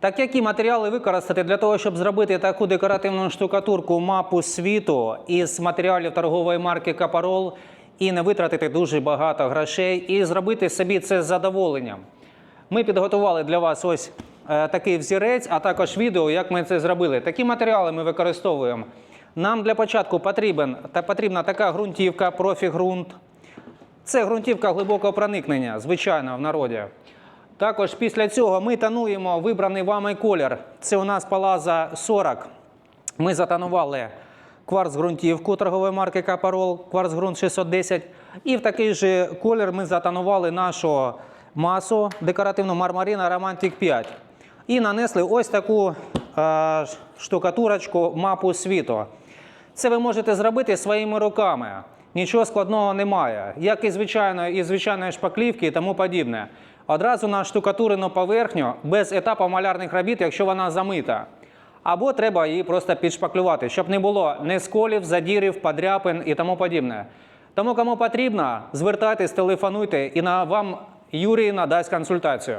Так які матеріали використати для того, щоб зробити таку декоративну штукатурку мапу світу із матеріалів торгової марки Капарол і не витратити дуже багато грошей, і зробити собі це з задоволенням? Ми підготували для вас ось е, такий взірець, а також відео, як ми це зробили. Такі матеріали ми використовуємо. Нам для початку потрібен, та потрібна така ґрунтівка, профі-ґрунт. Це ґрунтівка глибокого проникнення, звичайно, в народі. Також після цього ми тонуємо вибраний вами колір. Це у нас Палаза 40. Ми затонували кварц ґрунтівку торгової марки Капарол, кварц ґрунт 610. І в такий же колір ми затонували нашу масу декоративну мармарина Romantic 5. І нанесли ось таку е, штукатурочку мапу світу. Це ви можете зробити своїми руками. Нічого складного немає, як і звичайної, і звичайної шпаклівки і тому подібне. Одразу на штукатурену поверхню без етапу малярних робіт, якщо вона замита. Або треба її просто підшпаклювати, щоб не було ні сколів, задірів, подряпин і тому подібне. Тому кому потрібно, звертайтесь, телефонуйте, і на вам Юрій надасть консультацію.